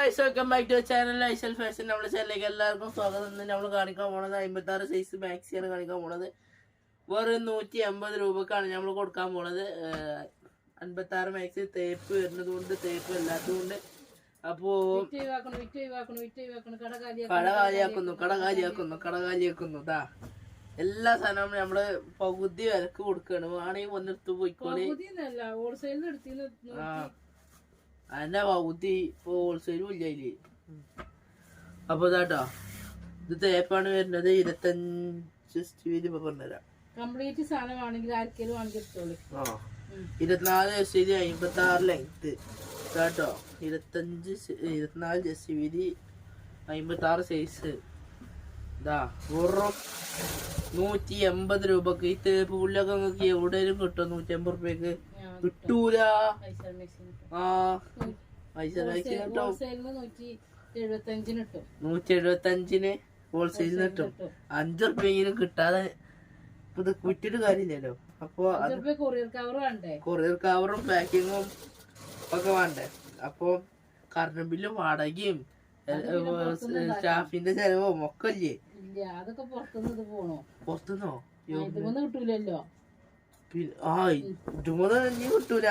Guys welcome back to channel ഐസൽ fashion നമ്മുടെ ചാനലിലേക്ക് എല്ലാവർക്കും സ്വാഗതം. ഇന്ന് നമ്മൾ കാണിക്കാൻ പോണത് അമ്പത്തി ആറ് സൈസ് മാക്സിയാണ് കാണിക്കാൻ പോണത്. വെറും നൂറ്റി അമ്പത് രൂപക്കാണ് നമ്മൾ കൊടുക്കാൻ പോണത്. അൻപത്തി ആറ് മാക്സി തേപ്പ് വരുന്നത് കൊണ്ട് തേപ്പ് അല്ലാത്തത് കൊണ്ട്. അപ്പോ കട കാലിയാക്കുന്നു കട കാലിയാക്കുന്നു കട കാലിയാക്കുന്നു. ദാ എല്ലാ സാധനവും നമ്മൾ പകുതി വിലക്ക് കൊടുക്കാണ്. വേണമെങ്കിൽ വന്നെടുത്ത് പോയിക്കോളി. പകുതിയൊന്നുമല്ല, wholesale ന്ന് എടുത്തീന്ന് ആ അതിന്റെ പകുതി ഇപ്പൊ ഹോൾസെയിലും ഇല്ല അപ്പൊ ഇതാട്ടോ. ഇത് തേപ്പാണ് വരുന്നത് ഇരുപത്തഞ്ച് സ്റ്റീൽ ഇപ്പൊ പറഞ്ഞുതരാം. കംപ്ലീറ്റ് സാധനമാണെങ്കിൽ ആർക്കേലും ആണെങ്കിൽ എടുത്തോളി. ആ. ഉം. ഇരുപത്തിനാല് എസ് വീതി അമ്പത്തി ആറ് ലെങ്ത് കേട്ടോ ഇരുപത്തഞ്ച് സെ- ഇരുപത്തിനാല് എസ് വീതി അമ്പത്തി ആറ് സൈസ് ഇതാ വെറും നൂറ്റി എൺപത് രൂപക്ക്. ഈ തേപ്പ് പുല്ലൊക്കെ നിങ്ങൾക്ക് എവിടെയും കിട്ടും. നൂറ്റി എൺപത് റുപ്യക്ക്. ആ, കിട്ടൂല. നൂറ്റി എഴുപത്തഞ്ചിന് ഹോൾസെയിൽ കിട്ടും. അഞ്ചു റുപ്യെങ്കിലും കിട്ടാതെ ഇത് വിറ്റിട്ട് കാര്യമില്ലല്ലോ. അപ്പൊ കൊറിയർ കവറും പാക്കിങ്ങും ഒക്കെ വേണ്ടേ? അപ്പൊ കറണ്ട് ബില്ലും വാടകയും സ്റ്റാഫിന്റെ ചെലവും ഒക്കെ ഇല്ലേ? പുറത്തുനിന്ന് കിട്ടൂലല്ലോ. ഇതുമൂന്ന് കിട്ടൂല.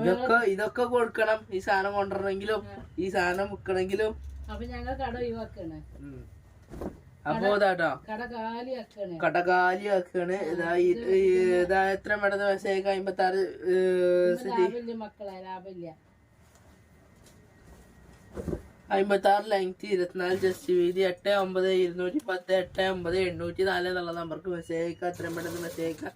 ഇതൊക്കെ ഇതൊക്കെ കൊടുക്കണം. ഈ സാധനം കൊണ്ടുവരണമെങ്കിലും ഈ സാധനം വിൽക്കണമെങ്കിലും. അപ്പൊ ഞങ്ങൾ കട ഒഴിവാക്കാണ്. അപ്പൊ ഇതാട്ടോ കട കാലിയാക്കാണ്. ഇതാ എത്ര മടന്ന് വയസ്സായി അമ്പത്തി ആറ് മക്കളെ ലാഭമില്ല. അമ്പത്തി ആറ് ലെങ്ത് ഇരുപത്തിനാല് ജസ്റ്റ് വീതി എട്ട് ഒമ്പത് ഇരുന്നൂറ്റി പത്ത് എട്ട് ഒമ്പത് എണ്ണൂറ്റി നാല് എന്നുള്ള നമ്പർക്ക് മെസ്സേജ് അയക്കുക. എത്രയും പെട്ടെന്ന് മെസ്സേജ് അയക്കുക.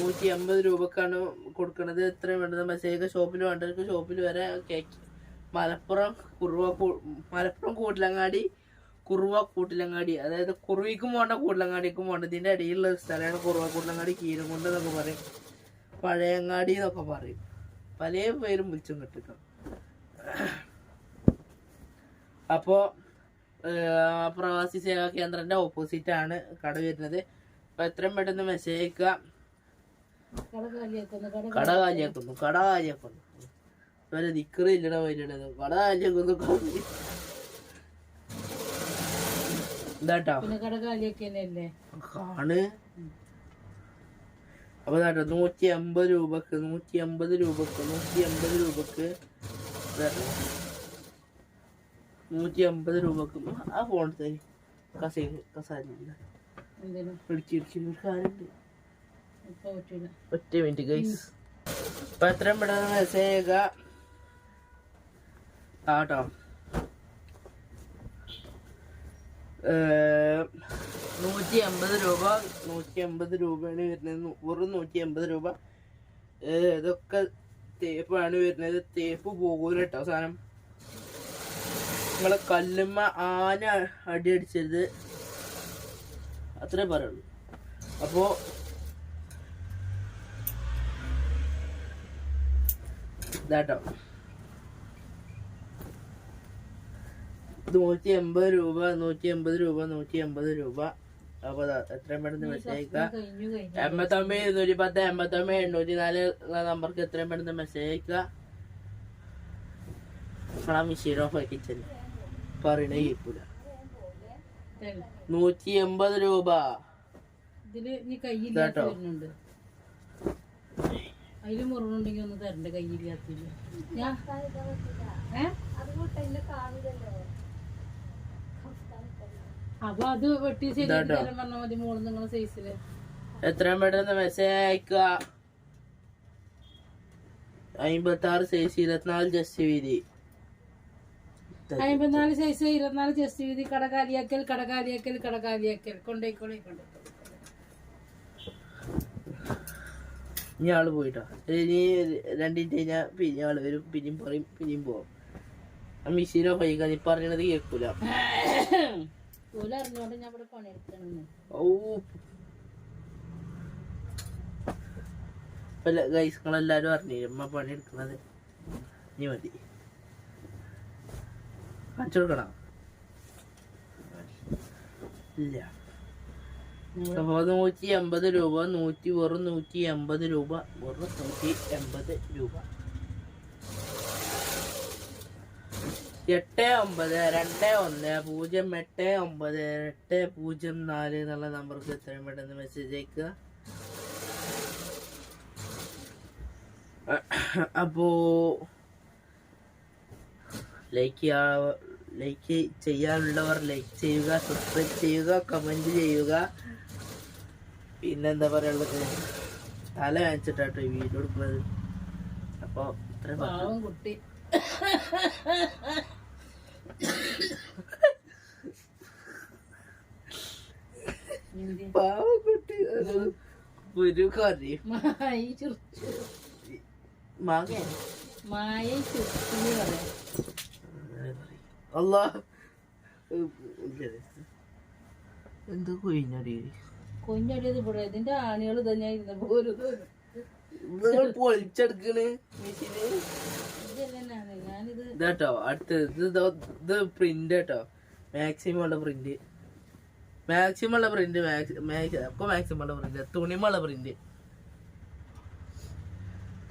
നൂറ്റി എൺപത് രൂപക്കാണ് കൊടുക്കുന്നത് എത്രയും പെട്ടെന്ന് മെസ്സേജ് അയക്കുക. ഷോപ്പിൽ വേണ്ടവർക്ക് ഷോപ്പിൽ വരെ കേക്ക്. മലപ്പുറം കുറുവ മലപ്പുറം കൂട്ടിലങ്ങാടി കുറുവ കൂട്ടിലങ്ങാടി. അതായത് കുറുവിക്കും പോകണ്ട കൂട്ടിലങ്ങാടിക്കും പോകണ്ട ഇതിന്റെ ഇടയിലുള്ള സ്ഥലമാണ് കുറുവ കൂട്ടിലങ്ങാടി കീരമുണ്ട് എന്നൊക്കെ പറയും. പഴയങ്ങാടി എന്നൊക്കെ പറയും. പല പേരും വിളിച്ചും കിട്ടും അപ്പോ ഏഹ്, പ്രവാസി സേവാ കേന്ദ്രന്റെ ഓപ്പോസിറ്റ് ആണ് കട വരുന്നത്. അപ്പം എത്രയും പെട്ടെന്ന് മെസ്സേജ് അയക്കുക. കട കാലിയാക്കുന്നു കട കാലിയാക്കുന്നു. ഇവരെ നിക്കറി ഇല്ലട വരുന്നത് കട കാലിയാക്കുന്നു കാണ് അപ്പൊ ഇതാട്ടോ നൂറ്റി അമ്പത് രൂപക്ക് നൂറ്റി അമ്പത് രൂപക്ക് നൂറ്റി അമ്പത് രൂപക്ക് ഇതാട്ടോ. നൂറ്റി അമ്പത് രൂപക്ക് ആ ഫോൺ തരി. കസേര ഒരു കാര്യമുണ്ട്. പറ്റൂല ഒറ്റ മിനിറ്റ് ഗൈസ് അപ്പൊ എത്രയും പെട്ടെന്ന് മെസ്സേജ് ആട്ടോ നൂറ്റി അമ്പത് രൂപ നൂറ്റി അമ്പത് രൂപയാണ് വരുന്നത്. വെറും നൂറ്റി അമ്പത് രൂപ ഇതൊക്കെ തേപ്പാണ് വരുന്നത്. തേപ്പ് പോകൂല കേട്ടോ സാധനം. നിങ്ങളെ കല്ലുമ്മ ആന അടി അടിച്ചത് അത്രേ പറയുള്ളൂ. അപ്പോ ഇതാട്ടോ. നൂറ്റി എൺപത് രൂപ നൂറ്റി എൺപത് രൂപ നൂറ്റി എൺപത് രൂപ. അപ്പൊ എത്രയും പെട്ടെന്ന് മെസ്സേജ് അയക്കുക. എൺപത്തൊമ്പത് ഇരുന്നൂറ്റി പത്ത് എൺപത്തൊമ്പത് എണ്ണൂറ്റി നാല് നമ്പർക്ക് എത്രയും പെട്ടെന്ന് മെസ്സേജ് അയക്കുക. മെഷീൻ ഓഫ് ആക്കിച്ചത് പറയണേ കേൾക്കൂല. നൂറ്റി എൺപത് രൂപ. ഇതിൽ ഇനി കയ്യില്ലാത്ത ഇതാട്ടോ. വരുന്നുണ്ട്. അതിൽ മുറിവുണ്ടെങ്കിൽ ഒന്ന് തരണ്ട കയ്യില്ലാത്തില്ല ഞാൻ ഏ? അപ്പൊ അത് വെട്ടി ശരി ഇതാട്ടോ. തരാൻ പറഞ്ഞാൽ മതി മോൾ നിങ്ങളെ സൈസിൽ എത്രയും പെട്ടെന്ന് മെസ്സേജ് അയക്കുക. അമ്പത്തി ആറ് സൈസ് ഇരുപത്തിനാല് ജസ്റ്റ് വീതി. അമ്പത്തിനാല് സൈസ് ഇരുപത്തിനാല് ചെസ്റ്റ് വീതി കടകാലിയാക്കൽ കടകാലിയാക്കൽ കടകാലിയാക്കൽ കൊണ്ടേക്കോളെ കൊണ്ടേക്കോളെ ഇനി ആൾ പോയിട്ടോ. ഇനി രണ്ടിട്ട് കഴിഞ്ഞാൽ പിന്നെ ആൾ വരും. പിന്നെയും പറയും പിന്നെയും പോവും. ആ മിഷീനോ കഴിക്കാൻ നീ പറയണത് കേൾക്കൂല ഓ ഗൈസ് നിങ്ങളെല്ലാരും അറിഞ്ഞു അമ്മ പണിയെടുക്കണത്. ഇനി മതി. കാണിച്ചു ഇല്ല. നൂറ്റി എൺപത് രൂപ നൂറ്റി വെറും നൂറ്റി എൺപത് രൂപ വെറും നൂറ്റി എൺപത് രൂപ. എട്ട് ഒമ്പത് രണ്ട് ഒന്ന് പൂജ്യം എട്ട് ഒമ്പത് എട്ട് പൂജ്യം നാല് എന്നുള്ള നമ്പർക്ക് എത്രയും പെട്ടെന്ന് മെസ്സേജ് അയക്കുക. അപ്പോ ലൈക്ക് ലൈക്ക് ചെയ്യാനുള്ളവർ ലൈക്ക് ചെയ്യുക സബ്സ്ക്രൈബ് ചെയ്യുക കമന്റ് ചെയ്യുക. പിന്നെന്താ പറയുള്ളത് തല കാണിച്ചിട്ടാട്ടോ ഈ വീഡിയോ എടുക്കുന്നത്. അപ്പോൾ. പാവം കുട്ടി? പാവക്കുട്ടി ഒരു കറി മായി മാങ്ങ. മായ ചുറിച്ചു പറയാം. അല്ലാ എന്ത് കൊയിഞ്ഞടി കുഞ്ഞടിയത് ഇവിടെ. ഇതിന്റെ ആണികൾ തന്നെ ഇരുന്നപ്പോ ഒരു നിങ്ങൾ പൊളിച്ചെടുക്കണ്. ഇതാട്ടോ അടുത്തത്. ഇത് പ്രിന്റ് കേട്ടോ. മാക്സിമം ഉള്ള പ്രിന്റ് മാക്സിമം ഉള്ള പ്രിന്റ് മാക്സിമം ഉള്ള പ്രിന്റ് തുണിമുള്ള പ്രിന്റ്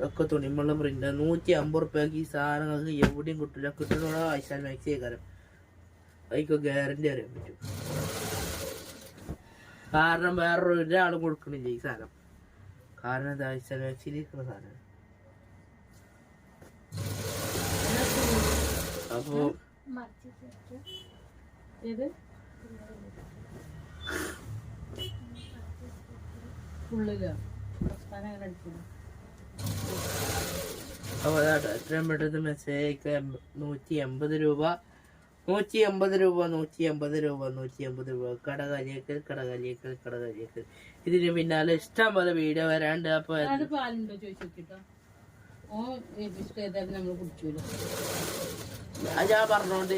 ഒക്കെ തുണിമുള്ള പ്രിന്റ് നൂറ്റി അമ്പത് റുപ്യക്ക് ഈ സാധനങ്ങൾക്ക് എവിടെയും കിട്ടില്ല കിട്ടുന്ന ആഴ്ച മാക്സി കാരം അതിക്ക് ഗ്യാരണ്ടി അറിയാൻ പറ്റും. കാരണം വേറൊരു ഒരാളും കൊടുക്കണില്ല ഈ സാധനം. കാരണം എന്താ ഐശാൻ മാക്സിയിൽ ഇരിക്കുന്ന സാധനം. അപ്പോ ഫുള്ള് പ്രസ്ഥാനം അങ്ങനെ അടിക്കുന്നു അപ്പോൾ അതാണ് എത്രയും പെട്ടെന്ന് മെസ്സേജ് അയക്കുക നൂറ്റി എൺപത് രൂപ. നൂറ്റി എൺപത് രൂപ നൂറ്റി എൺപത് രൂപ നൂറ്റി എൺപത് രൂപ. കടകാലിയേക്കൽ കടകാലിയേക്കൽ കടകാലിയേക്കൽ. ഇതിന് പിന്നാലെ ഇഷ്ടം പോലെ വീഡിയോ വരാണ്ട് അപ്പോൾ ഞാൻ- പറഞ്ഞോണ്ട്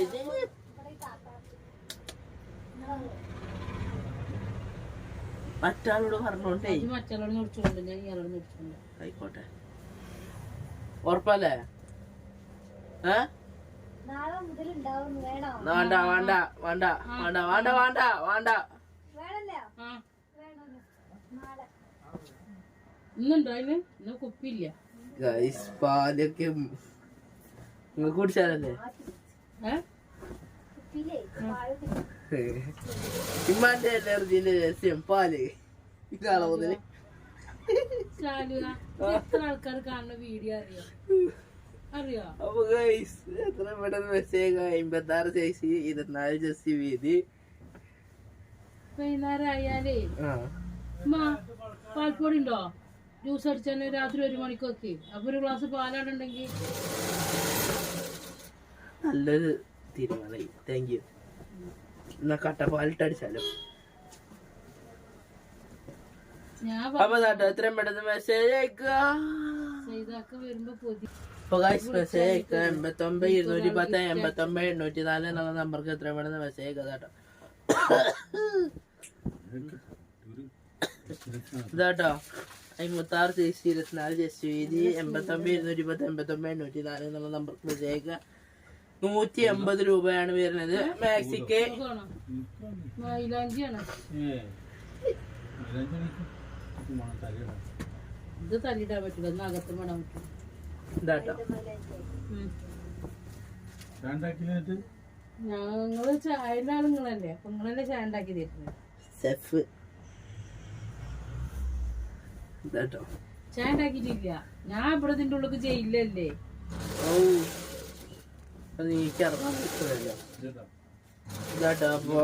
മറ്റാളോട് പറഞ്ഞോണ്ടേ. മറ്റാളോട് ആയിക്കോട്ടെ. ഉറപ്പല്ലേ? ഏ? വേണ്ട വേണ്ട വേണ്ട വേണ്ട വേണ്ട വേണ്ട വേണ്ട. വേണല്ലോ ആ. നാളെ. ഇന്നുണ്ടോ അതിന്? ഇന്ന് കുപ്പിയില്ല. ഗൈസ് പാലൊക്കെ നിങ്ങൾ കുടിച്ചാലല്ലേ? ഇമ്മാന്റെ അലർജിന്റെ രഹസ്യം പാൽ. ഇതാളോ മുതൽ? എത്ര ആൾക്കാർ കാണുന്ന വീഡിയോ അറിയോ? അറിയോ? അപ്പൊ ഗൈസ് എത്ര മെസ്സേജ് അമ്പത്താറ് ചേച്ചി ഇരുപത്തിനാല് ജസ്റ്റ് വീതി. വൈകുന്നേരം ആയാലേ പാൽപ്പൊടി ഉണ്ടോ ജ്യൂസ് അടിച്ചാൽ രാത്രി ഒരു മണിക്കൊക്കെ. അപ്പൊ ഒരു ഗ്ലാസ് പാലാടുണ്ടെങ്കിൽ നല്ലൊരു തീരുമാനമായി താങ്ക് യു എന്നാ കട്ടപ്പാലിട്ട് അടിച്ചാലോ? അപ്പൊ കേട്ടോ എത്രയും പെട്ടെന്ന് മെസ്സേജ് അയക്കുക. അപ്പൊ ഗൈസ് മെസ്സേജ് അയക്കുക. എൺപത്തൊമ്പത് ഇരുന്നൂറ്റി പത്ത് എൺപത്തൊമ്പത് എണ്ണൂറ്റി നാല് എന്നുള്ള നമ്പർക്ക് എത്രയും പെട്ടെന്ന് മെസ്സേജ് അയക്കുക കേട്ടോ. ഇതാട്ടോ. അമ്പത്താറ് സൈസ് ഇരുപത്തിനാല് ജസ്റ്റ് വീതി എൺപത്തൊമ്പത് ഇരുന്നൂറ്റി പത്ത് എൺപത്തൊമ്പത് എണ്ണൂറ്റി നാല് എന്നുള്ള നമ്പർക്ക് മെസ്സേജ് അയക്കുക. നൂറ്റി എൺപത് രൂപയാണ് വരുന്നത്. മാക്സിക്ക്. മൈലാഞ്ചിയാണ്? ഇത് തല്ലിടാൻ പറ്റില്ല ഒന്ന് അകത്ത് വേണം പറ്റും ഇതാട്ടോ ഞങ്ങൾ ചായന്റെ ആളുങ്ങളല്ലേ അപ്പൊ നിങ്ങളല്ലേ ചായ ഉണ്ടാക്കി തരുന്നത്? സെഫ്. ചായ ഉണ്ടാക്കിയിട്ടില്ല ഞാൻ ഇവിടെ നിന്റെ ഉള്ളിൽ ഇതാട്ടോ. അപ്പൊ?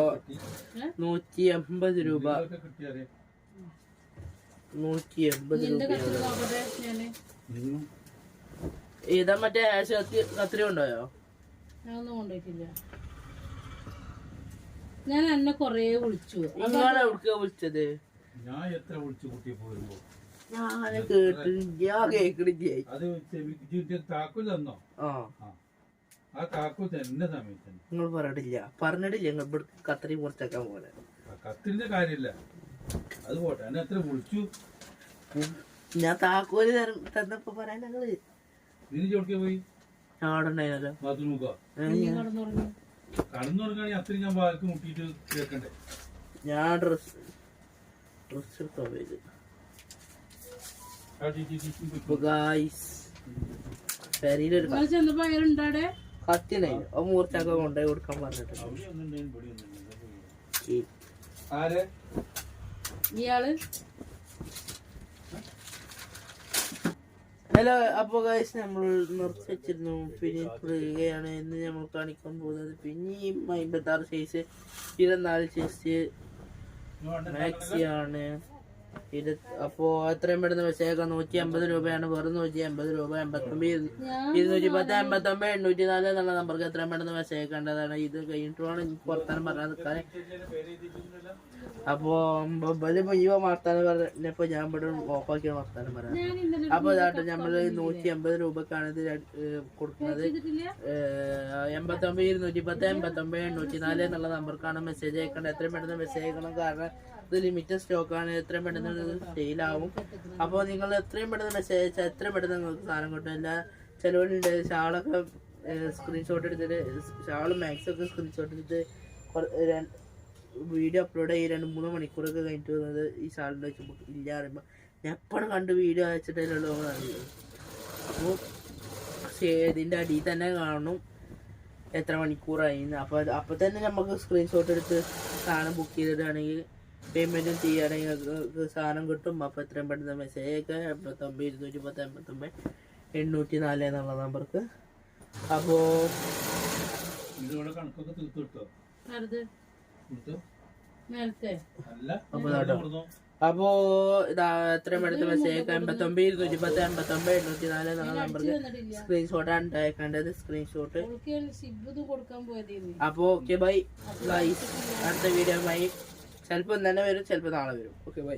നൂറ്റി എൺപത് രൂപ. നൂറ്റി എൺപത് രൂപ ഏതാ മറ്റേ കത്തിരി ഞാനൊന്നും കൊണ്ടുപോയിട്ടില്ല. ഞാൻ എന്നെ കൊറേ വിളിച്ചു. നിങ്ങളെ എവിടുക്ക വിളിച്ചത്? ഞാൻ എത്ര വിളിച്ചു കുട്ടിയെ പോരുമ്പോ? ഞാൻ കേട്ട് ഞാൻ കേക്കണില്ലേ. അത് ചെവിക്ക് താക്കോൽ തന്നോ? ആ. ആ. ആ താക്കോൽ തന്നെ സമയത്ത് തന്നെ. നിങ്ങൾ പറഞ്ഞിട്ടില്ല. പറഞ്ഞിട്ടില്ല നിങ്ങൾ ഇവിടെ കത്തിരി മുറിച്ചേക്കാൻ പോലെ കത്തിന്റെ കാര്യമില്ല. അത് പോട്ടെ. എന്നെ എത്ര വിളിച്ചു? ഞാൻ താക്കോൽ തന്നപ്പോ പറയാൻ ഞങ്ങൾ. ഇതിന് ചോട്ടിയെ പോയി? ഞാൻ അവിടെ ഉണ്ടായിരുന്നല്ലോ ബാത്റൂമുക ഏ, നീ ഞാൻ- കടന്നുറങ്ങി. കടന്നു തുടങ്ങുകയാണെങ്കിൽ അത്രയും ഞാൻ വാക്ക് മുട്ടിയിട്ട് കേൾക്കണ്ടേ ഞാൻ ഡ്രസ് ഡ്രസ് എടുക്കാൻ പോയത്. പെരയിലൊരു കത്തിനായി ആ മൂർച്ചൊക്കെ കൊണ്ടുപോയി കൊടുക്കാൻ പറഞ്ഞിട്ടുണ്ട്. ഇയാൾ? ഹലോ അപ്പൊ ഗൈസ് നമ്മൾ നിർത്തി വെച്ചിരുന്നു. പിന്നെ തുടരുകയാണ് എന്ന് നമ്മൾ കാണിക്കാൻ പോകുന്നത് പിന്നെയും അമ്പത്തി ആറ് സൈസ് ഇരുപത്തിനാല് സൈസ് മാക്സി ആണ്. ഇത് അപ്പോ എത്രയും പെടുന്ന വെച്ചേക്കാം നൂറ്റി അമ്പത് രൂപയാണ്. വെറും നൂറ്റി അമ്പത് രൂപ. എൺപത്തൊമ്പത് ഇരുന്നൂറ്റി പത്ത് എൺപത്തൊമ്പത് എണ്ണൂറ്റി നാല് എന്നുള്ള നമ്പർക്ക് എത്രയും പെടുന്ന വെച്ചേക്കേണ്ടതാണ് ഇത് കഴിഞ്ഞിട്ടുമാണ് പറയാൻ നിൽക്കാൻ അപ്പോ ഇവ വർത്താനം പറഞ്ഞപ്പോ ഞാൻ ഇവിടെ ഓഫാക്കിയ വർത്താനം പറയാം. അപ്പൊ ഇതാട്ടെ നമ്മൾ നൂറ്റി അമ്പത് രൂപക്കാണ് ഇത് കൊടുക്കുന്നത്. എൺപത്തി ഒമ്പത് ഇരുന്നൂറ്റി പത്ത് എൺപത്തി ഒമ്പത് എണ്ണൂറ്റി നാല് എന്നുള്ള നമ്പർക്കാണ് മെസ്സേജ് അയക്കേണ്ടത് എത്രയും പെട്ടെന്ന് മെസ്സേജ് അയക്കണം കാരണം ഇത് ലിമിറ്റഡ് സ്റ്റോക്കാണ് എത്രയും പെട്ടെന്ന് സെയിലാവും അപ്പോൾ നിങ്ങൾ എത്രയും പെട്ടെന്ന് മെസ്സേജ് അയച്ചാൽ എത്രയും പെട്ടെന്ന് നിങ്ങൾക്ക് സാധനം കിട്ടും. എല്ലാ ചിലവരുണ്ട് ഷാളൊക്കെ സ്ക്രീൻഷോട്ട് എടുത്തിട്ട് ഷാളും മാക്സൊക്കെ സ്ക്രീൻഷോട്ട് എടുത്തിട്ട് വീഡിയോ അപ്ലോഡ് ചെയ്ത് രണ്ട് മൂന്ന് മണിക്കൂറൊക്കെ കഴിഞ്ഞിട്ട് വന്നത് ഈ സാധനം വെച്ചപ്പോൾ ഇല്ല പറയുമ്പോൾ ഞാൻ എപ്പോഴും കണ്ട് വീഡിയോ അയച്ചിട്ടുള്ളൂ അപ്പോൾ ഇതിന്റെ അടിയിൽ തന്നെ കാണും എത്ര മണിക്കൂറായി അപ്പോൾ അപ്പോൾ തന്നെ നമുക്ക് സ്ക്രീൻഷോട്ട് എടുത്ത് സാധനം ബുക്ക് ചെയ്തിട്ടാണെങ്കിൽ പേയ്മെന്റും ചെയ്യുകയാണെങ്കിൽ സാധനം കിട്ടും. അപ്പോൾ എത്രയും പെട്ടെന്ന് മെസ്സേജ് അയക്കുക. എൺപത്തൊമ്പത് ഇരുന്നൂറ്റി പത്ത് എൺപത്തൊമ്പത് എണ്ണൂറ്റി നാല് എന്നുള്ള നമ്പർക്ക് അപ്പോൾ ഇതോടെ കണക്കൊക്കെ തീർത്തു കിട്ടോ? അപ്പൊ ഇതാ എത്രയും അടുത്ത മെസ്സേജ് എൺപത്തൊമ്പത് ഇരുന്നൂറ്റി പത്ത് എൺപത്തൊമ്പത് എണ്ണൂറ്റി നാല് എന്നുള്ള നമ്പർക്ക് സ്ക്രീൻഷോട്ട് ആണ് അയക്കേണ്ടത് സ്ക്രീൻഷോട്ട് അപ്പോ ഓക്കെ ബൈ ബൈ അടുത്ത വീഡിയോ ബൈ ചിലപ്പോൾ ഇന്ന് തന്നെ വരും ചിലപ്പോൾ നാളെ വരും. Okay bye